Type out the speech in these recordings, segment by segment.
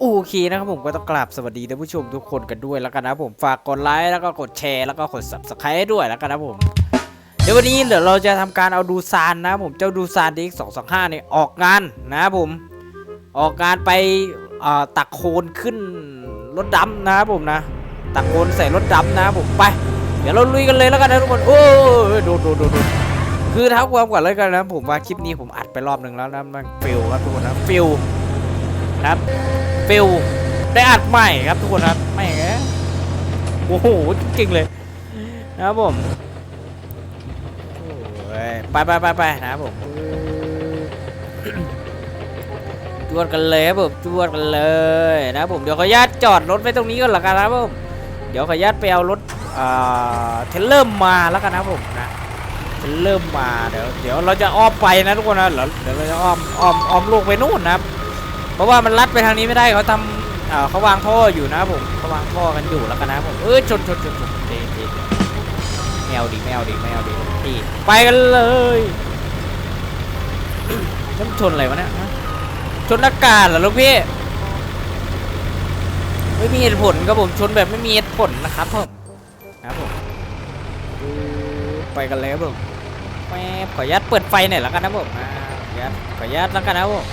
โอเคนะครับผมก็ต้องกราบสวัสดีท่านผู้ชมทุกคนกันด้วยแล้วกันนะผมฝากกดไลค์แล้วก็กดแชร์แล้วก็กด subscribe ด้วยแล้วกันนะผมเดี๋ยววันนี้เดี๋ยวเราจะทำการเอาดูซานนะผมเจ้าดูซานดีสองสองห้าเนี่ยออกงานนะครับผมออกงานไปตักโคลนขึ้นรถดำนะครับผมนะ ตักโคลนใส่รถดำนะครับผมไป เดี๋ยวเราลุยกันเลยแล้วกันนะทุกคนโอ้ยโดนโดนโดนโดนคือเท้าความก่อนเลยกันนะผมว่าคลิปนี้ผมอัดไปรอบหนึ่งแล้วนะมันฟิลครับทุกคนนะฟิลครับ ฟิลได้อัดใหม่ครับทุกคนครับไม่งเอ้ยโอ้โหจริงเลยนะครับผมไปไปไปไปนะครับผมจวดกันเลยครับผมจวดกันเลยนะครับผมเดี๋ยวขออนุญาตจอดรถไว้ตรงนี้ก่อนละกันนะครับผมเดี๋ยวขออนุญาตไปเอารถเทรลเลอร์มาแล้วกันนะครับผมนะเทรลเลอร์มาเดี๋ยวเดี๋ยวเราจะอ้อมไปนะทุกคนนะเดี๋ยวเดี๋ยวเราจะอ้อมอ้อมอ้อมลูกไปนู่นนะครับ เพราะว่ามันลัดไปทางนี้ไม่ได้เขาทำอ่าเขาวางท่ออยู่นะผมเขาวางท่อกันอยู่แล้วกันนะผมเออชนชนชนชนเด็ดเด็ดไม่เอาดิไม่เอาดิไม่เอาดิตีไปกันเลยน้ำชนอะไรวะเนี่ยฮะชนอากาศเหรอลูกพี่ไม่มีเหตุผลครับผมชนแบบไม่มีเหตุผลนะครับผมนะครับผมไปกันเลยครับผมแป๊บขออนุญาตเปิดไฟหน่อยแล้วกันนะผมอ่ขออนุญาตขออนุญาตแล้วกันนะบผม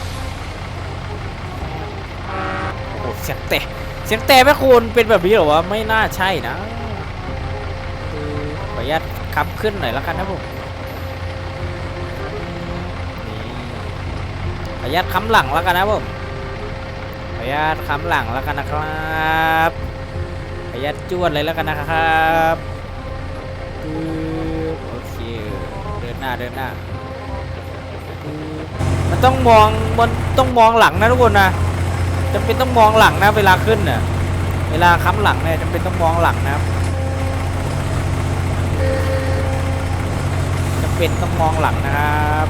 โอ้โห เสียงเตะเสียงเตะแม่คุณเป็นแบบนี้เหรอวะไม่น่าใช่นะขออนุญาตขับขึ้นหน่อยแล้วกันนะผมขออนุญาตค้ำหลังแล้วกันนะผมขออนุญาตค้ำหลังแล้วกันนะครับขออนุญาตจวดเลยแล้วกันนะครับโอเคเดินหน้าเดินหน้ามันต้องมองมันต้องมองหลังนะทุกคนนะ จำเป็นต้องมองหลังนะเวลาขึ้นน่ะเวลาค้ำหลังเนี่ยจำเป็นต้องมองหลังนะครับจำเป็นต้องมองหลังนะครับ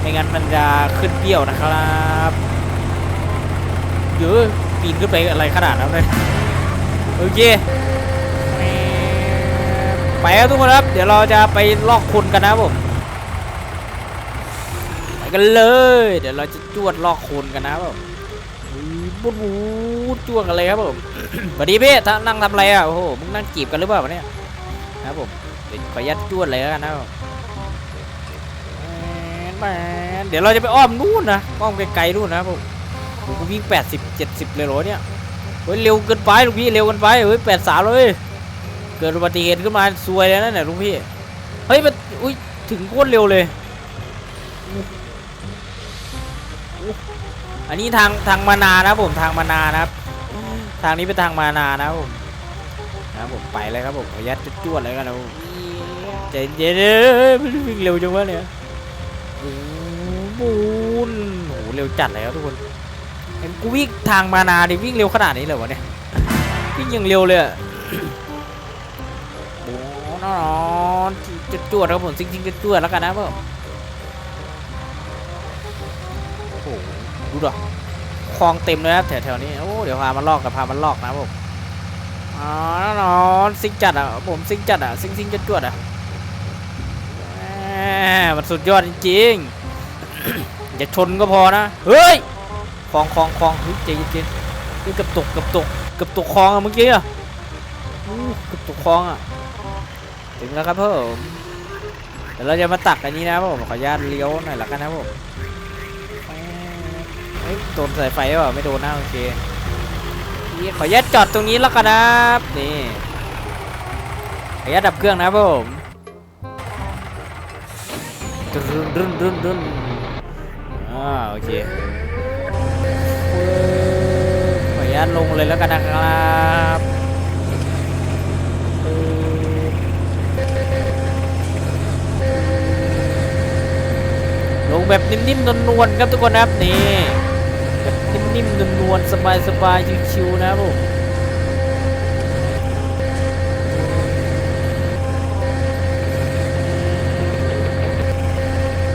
ไม่งั้นมันจะขึ้นเบี้ยวนะครับเยอะปีนขึ้นไปอะไรขนาดนั้นเลยโอเคไปครับทุกคนครับ เดี๋ยวเราจะไปลอกคนกันนะผมไปกันเลย เดี๋ยวเราจะจวดลอกคนกันนะผม บูดบูดจวดกันเลยครับผมสวัสดีพี่ท่านนั่งทำอะไรอะโอ้โหมึงนั่งจีบกันหรือเปล่าวะเนี่ยนะครับผมเดี๋ยวขอยัดจวดเลยแล้วกันนะครับผมแหมเดี๋ยวเราจะไปอ้อมนู่นนะอ้อมไกลๆนู่นนะครับผมวิ่งแปดสิบเจ็ดสิบเลยเหรอเนี่ยเฮ้ยเร็วเกินไปลุงพี่เร็วเกินไปเฮ้ยแปดสามเลยเกิดอุบัติเหตุขึ้นมาซวยแล้วนะเนี่ยลุงพี่เฮ้ยมันอุ้ยถึงโคตรเร็วเลยอู้อู้ อันนี้ทางทางมานานะผมทางมานานะครับ ทางนี้เป็นทางมานานะผมนะผมไปเลยครับผมขออนุญาตจวดเลยกันนะผมใจเย็นๆมันวิ่งเร็วจังวะเนี่ยโอ้โหบูนโอ้โหเร็วจัดเลยครับทุกคนเห็นกูวิ่งทางมานาดิวิ่งเร็วขนาดนี้เลยวะเนี่ยวิ่งย่างเร็วเลยอะโอ้นอนจะจวดครับผมจริงๆจะจวดแล้วกันนะพ่อโดูดิคลองเต็มเลยครับแถวๆนี้โอ้เดี๋ยวพามันลอกกับพามันลอกนะผมอ๋อนอนซิงจัดอะผมซิงจัดอะซิงซิงจะจวดอะมันสุดยอดจริงๆอย่าชนก็พอนะเฮ้ยคลองคลองคลองเฮ้ยใจเย็นๆเฮ้ยเกับตกเกับตกเกับตกคลองอะเมื่อกี้อะอู้เกับตกคลองอะถึงแล้วครับผมเดี๋ยวเราจะมาตักอันนี้นะผมขออนุญาตเลี้ยวหน่อยละกันนะผม ฮ้ยโดนสายไฟหรือเปล่าไม่โดนนะโอเคนี่ขออนุญาตจอดตรงนี้แล้วกันนะครับนี่ขออนุญาตดับเครื่องนะครับผมดึนดึนดึนดึนอ่าโอเคขออนุญาตลงเลยแล้วกันนะครับลงแบบนิ่มๆนวลๆครับทุกคนนะครับนี่แบบ นิ่มๆนสบายๆชิวๆนะผม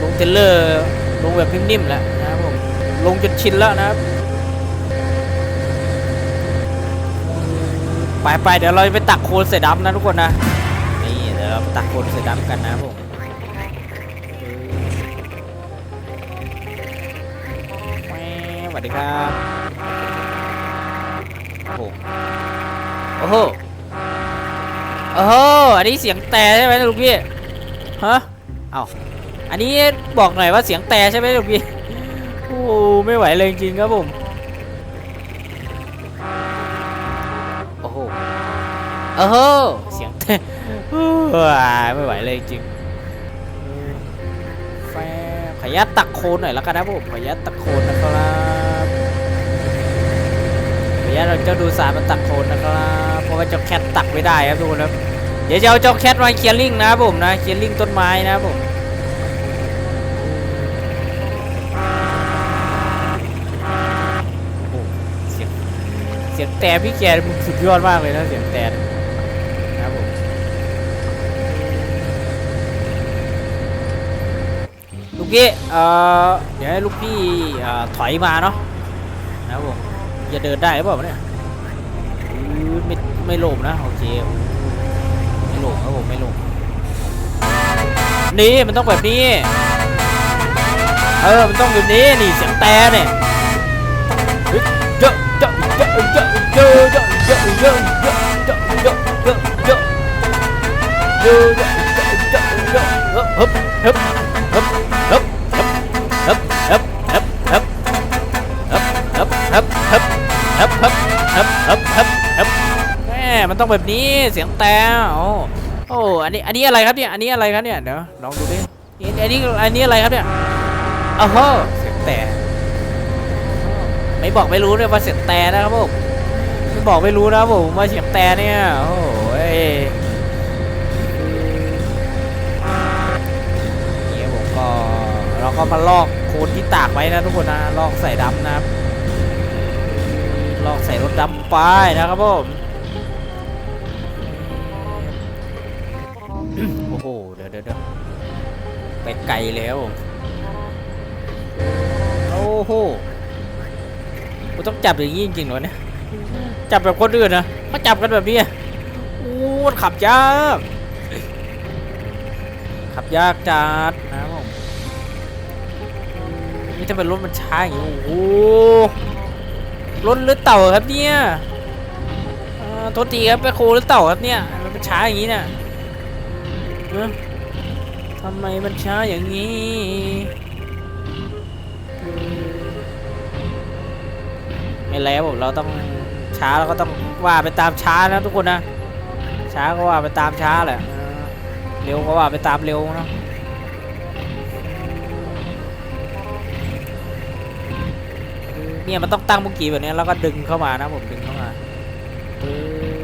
ลงเทเลอร์ลงแบบนิ่มๆแล้วนะครับผมลงจนชินแล้วนะครับไปไปเดี๋ยวเราจะไปตักโคลนใส่ดำนะทุกคนนะนี่เดี๋ยวเราไปตักโคลนใส่ดำกันนะผมสวัสดีครับ โอ้โหโอ้โหอันนี้เสียงแต่ใช่ไหมลูกพี่ฮะเอาอันนี้บอกหน่อยว่าเสียงแต่ใช่ไหมลูกพี่โอ้ไม่ไหวเลยจริงครับผมโอ้โหโอ้โหเสียงแต่โอ้ยไม่ไหวเลยจริงแฟขออนุญาตตักโคนหน่อยแล้วกันนะผมขออนุญาตตักโคนนะครับ ขออนุญาตเราจ้าดูสารมันตักโคนนะครับเพราะว่าเจ้าแคทตักไม่ได้ครับทุกคนครับเดี๋ยวจะเอาเจ้าแคทมาเคลียร์ลิงนะผมนะเคลียร์ลิงต้นไม้นะผมเสียงเสียงแต่พี่แกมึงสุดยอดมากเลยนะเสียงแต่นะครับผมลูกพี่เอ่อเดี๋ยวให้ลูกพี่ถอยมาเนาะนะครับผม จะเดินได้หรือเปล่าเนี่ยไม่ไม่โลมนะโอเคไม่โลมครับผมไม่โลมนี่มันต้องแบบนี้ เออมันต้องแบบนี้นี่เสียงแต่เนี่ยเยอะเยอะเยอะเยอะเยอะเยอะเยอะเยอะเยอะเยอะเยอะเยอะเยอะเยอะเยอะเยอะฮึบฮึบฮึบ ฮึบฮึบแม่มันต้องแบบนี้เสียงแต่โอ้โอ้อันนี้อันนี้อะไรครับเนี่ยอันนี้อะไรครับเนี่ยเดี๋ยวลองดูดิอันนี้อันนี้อะไรครับเนี่ยโอ้โหเสียงแต่ไม่บอกไม่รู้เลยว่าเสียงแต่นะครับผมไม่บอกไม่รู้นะผมว่าเสียงแต่เนี่ยโอ้ยนี่ผมก็เราก็มาลอกโคนที่ตากไว้นะทุกคนนะลอกใส่ดำนะครับ ใส่รถดำไปนะครับผมโอ้โห เดี๋ยวเดี๋ยวไปไกลแล้วโอ้โหกูต้องจับอย่างนี้จริงๆเหรอเนี่ย จับแบบคนอื่นนะเขาจับกันแบบนี้โอ้ขับยากขับยากจัดนะครับผมนี่ถ้าเป็นรถมันช้าอย่างนี้โอ้โห รถหรือเต่าครับเนี่ยโทษทีครับไปโคหรือเต่าครับเนี่ยมันเป็นช้าอย่างนี้เนี่ยทำไมมันช้าอย่างนี้ไม่แล้วผมเราต้องช้าเราก็ต้องว่าไปตามช้านะทุกคนนะช้าก็ว่าไปตามช้าแหละเร็วก็ว่าไปตามเร็วเนะ เนี่ยมันต้องตั้งเมื่อกี้แบบนี้แล้วก็ดึงเข้ามานะผมดึงเข้ามาปึ๊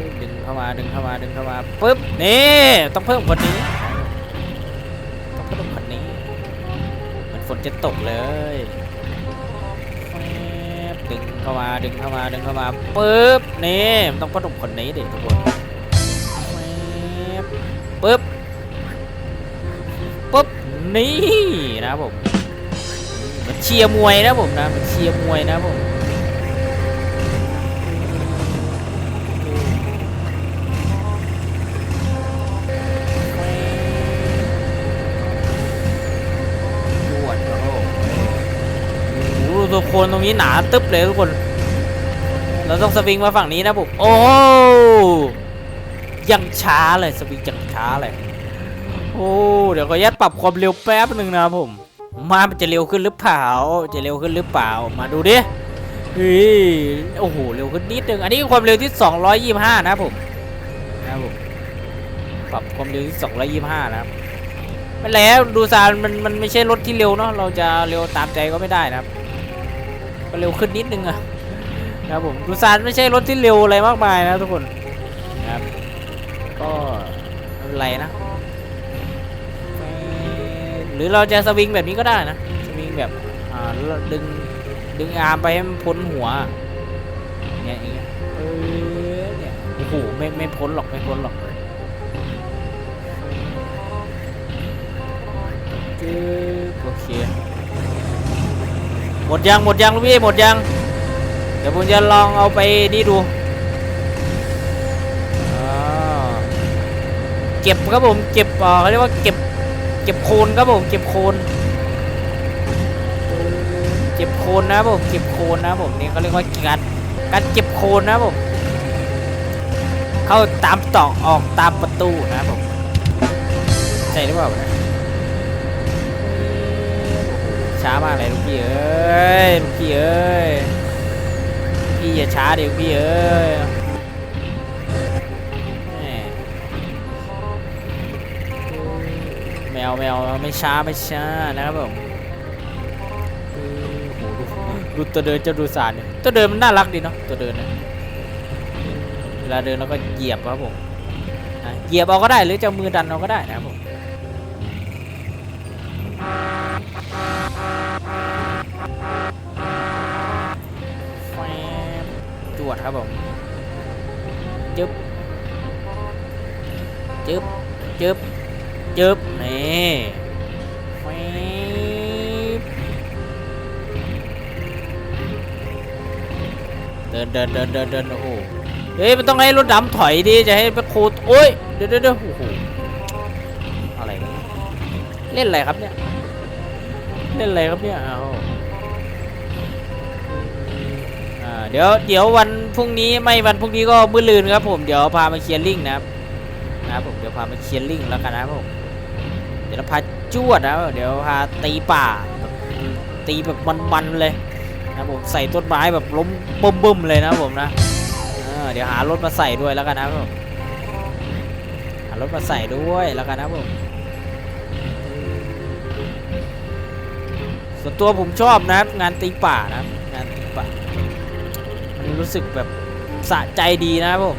บดึงเข้ามาดึงเข้ามาดึงเข้ามาปึ๊บนี่ต้องเพิ่มคนนี้ ต้องเพิ่มคนนี้เหมือนฝนจะตกเลยแป๊บดึงเข้ามาดึงเข้ามาดึงเข้ามาปึ๊บนี่มันต้องประดุมคนนี้ดิทุกคนปึ๊บปึ๊บนี่นะครับผม มันเชียร์มวยนะผมนะมันเชียร์มวยนะผมวดโอ้โหโอ้โหตัวโคนตรงนี้หนาตึ๊บเลยทุกคน เราต้องสวิงมาฝั่งนี้นะผมโอ้ยังช้าเลยสวิงยังช้าเลยโอ้เดี๋ยวก็ยัดปรับความเร็วแป๊บหนึ่งนะผม มามันจะเร็วขึ้นหรือเปล่า จะเร็วขึ้นหรือเปล่า มาดูดิเฮ้ยโอ้โห เร็วขึ้นนิดนึง อันนี้ความเร็วที่ 225 นะผมนะผมปรับความเร็วที่ 225 นะครับไม่แล้วดูซานมันมันไม่ใช่รถที่เร็วเนาะ เราจะเร็วตามใจก็ไม่ได้นะครับ ก็เร็วขึ้นนิดนึงอะนะครับผมดูซานไม่ใช่รถที่เร็วอะไรมากมายนะทุกคนนะครับ ก็ไม่เป็นไรนะ รือเราจะสวิงแบบนี้ก็ได้นะ สวิงแบบอ่าดึงดึงอาร์มไปให้มันพ้นหัวเนี่ยอย่างเงี้ยเออเนี่ยโอ้โหไม่ไม่พ้นหรอกไม่พ้นหรอกโอเคหมดยังหมดยังลูกพี่หมดยังเดี๋ยวผมจะลองเอาไปนี่ดูเก็บครับผมเก็บเขาเรียกว่าเก็บ เก็บโคนครับผมเก็บโคน เก็บโคนนะครับผมเก็บโคนนะครับผมนี่เขาเรียกว่าการการเก็บโคนนะครับผมเข้าตามตอกออกตามประตูนะครับผมใช่หรือเปล่าช้ามากเลยลูกพี่เอ้ยลูกพี่เอ้ยพี่อย่าช้าเดิลูกพี่เอ้ย ไม่ช้าไม่ช้านะครับผมโอ้โหดูดูตัวเดินเจะดูสารเนี่ยตัวเดินมันน่ารักดีเนาะตัวเดินเนี่ยเวลาเดินเราก็เหยียบครับผมนะเหยียบเอาก็ได้หรือจะเอามือดันเอาก็ได้นะครับผมแฟบจวดครับผมจึ๊บจึ๊บจึ๊บจึ๊บนี่แฟบ เดินเดินเดินเดินเดินโอ้โหเฮ้ยมันต้องให้รถดำถอยดิจะให้ไปโคดโอ้ยเดี๋ยวเดี๋ยวเดี๋ยวโอ้โหอะไรกันเล่นอะไรครับเนี่ยเล่นอะไรครับเนี่ยเอาเดี๋ยวเดี๋ยววันพรุ่งนี้ไม่วันพรุ่งนี้ก็มื้อลืนครับผมเดี๋ยวพามาเคลียร์ลิงนะครับนะครับผมเดี๋ยวพามาเคลียร์ลิงแล้วกันนะครับผมเดี๋ยวเราพา จวดนะเดี๋ยวพาตีป่า ตีแบบมันๆเลยนะผมใส่ต้นไม้แบบล้มบึ้มๆเลยนะผมนะเเดี๋ยวหารถมาใส่ด้วยแล้วกันนะผมหารถมาใส่ด้วยแล้วกันนะผมส่วนตัวผมชอบนะงานตีป่านะงานตีป่ามันรู้สึกแบบสะใจดีนะผม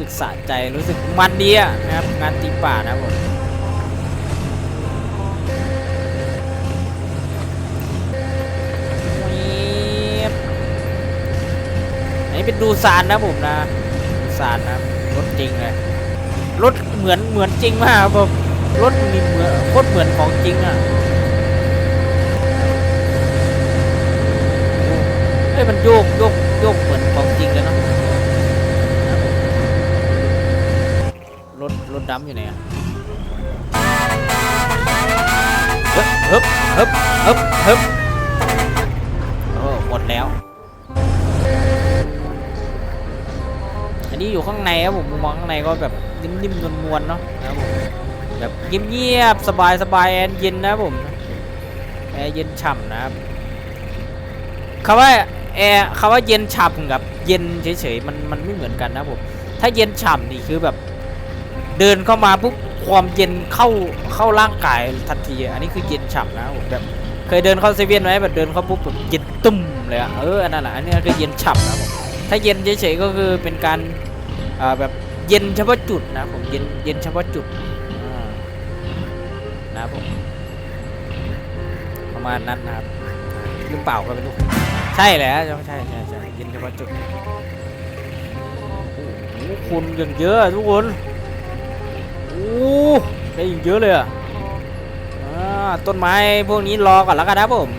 สึกสะใจรู้สึกมันดีอะนะครับงานตีป่านะผมอันนี้เป็นดูซานนะผมนะดูซานนะรถจริงเลยรถเหมือนเหมือนจริงมากครับผมรถมีเหมือนโคตรเหมือนของจริงอะเฮ้ยมันโยกโยก รถรถดำอยู่ไหนอะฮึบฮึบฮึบฮึบฮึบโอ้หมดแล้ว อันนี้อยู่ข้างในครับผมมองข้างในก็แบบนิ่มๆนวลๆเนาะนะครับผมแบบเงียบๆสบายๆแอร์เย็นนะครับผมแอร์เย็นฉ่ำนะครับคำว่าแอร์คำว่าเย็นฉ่ำกับเย็นเฉยๆมันมันไม่เหมือนกันนะครับผมถ้าเย็นฉ่ำนี่คือแบบ เดินเข้ามาปุ๊บความเย็นเข้าเข้าร่างกายทันที อันนี้คือเย็นฉ่ำนะผมแบบเคยเดินเข้าเซเว่นไหมแบบเดินเข้าปุ๊บแบบเย็นตุ้มเลยอะเอออันนั้นแหละอันนี้คือเย็นฉ่ำนะผมถ้าเย็นเฉยๆก็คือเป็นการอ่าแบบเย็นเฉพาะจุดนะผมเย็นเย็นเฉพาะจุดนะครับผมประมาณนั้นนะครับหรือเปล่าก็ไม่รู้ใช่แหละใช่ใช่ใช่เย็นเฉพาะจุดโอ้โหคนอย่างเยอะทุกคน ได้อย่างเยอะเลยอะอ่าต้นไม้พวกนี้รอก่อนแล้วกันนะผม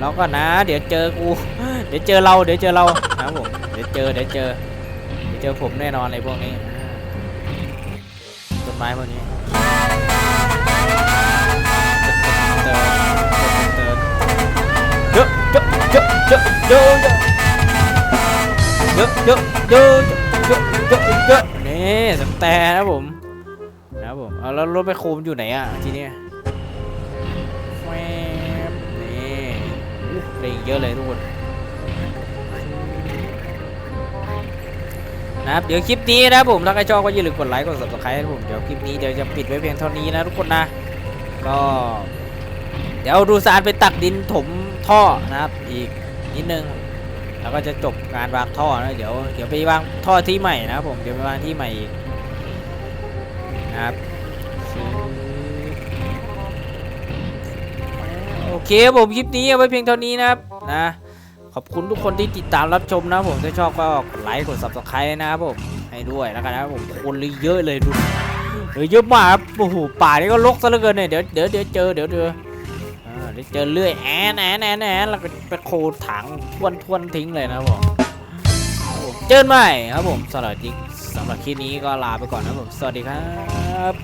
รอก่อนนะ เดี๋ยวเจอกู เดี๋ยวเจอเรา เดี๋ยวเจอเรานะผม เดี๋ยวเจอ เดี๋ยวเจอ เดี๋ยวเจอผมแน่นอนเลยพวกนี้ ต้นไม้พวกนี้เยอะเยอะเยอะเยอะเยอะเยอะเยอะเยอะเยอะเยอะเยอะนี่สังแต่นนะผม เอาแล้วรถไปโคมอยู่ไหนอะทีนี้แวบนี่อู้ได้อีกเยอะเลยทุกคนนะครับเดี๋ยวคลิปนี้นะผมถ้าใครชอบก็อย่าลืมกดไลค์กด subscribe นะครับผมเดี๋ยวคลิปนี้เดี๋ยวจะปิดไว้เพียงเท่านี้นะทุกคนนะก็ เดี๋ยวดูซานไปตักดินถมท่อนะครับอีกนิดนึงแล้วก็จะจบงานวางท่อนะเดี๋ยวเดี๋ยวไปวางท่อที่ใหม่นะครับผมเดี๋ยวไปวางที่ใหม่อีกนะครับ เคผมคลิปนี้เอาไว้เพียงเท่านี้นะครับนะขอบคุณทุกคนที่ติดตามรับชมนะผมถ้าชอบก็กดไลค์กด subscribe นะครับผมให้ด้วยแล้วกันนะครับผมคนเลยเยอะเลยดูเยเยอะมากครับโอ้โหป่านี่ก็รกซะเหลือเกินเนี่ยเดี๋ยวเดี๋ยวเดี๋ยวเจอเดี๋ยวเจอเดี๋ยวเจอเลื่อยแอนแอนแอนแอนแล้วก็ไปโคถังทวนทวนทิ้งเลยนะผมเจอกันใหม่ครับผมสำหรับจริงสำหรับคลิปนี้ก็ลาไปก่อนนะผมสวัสดีครับ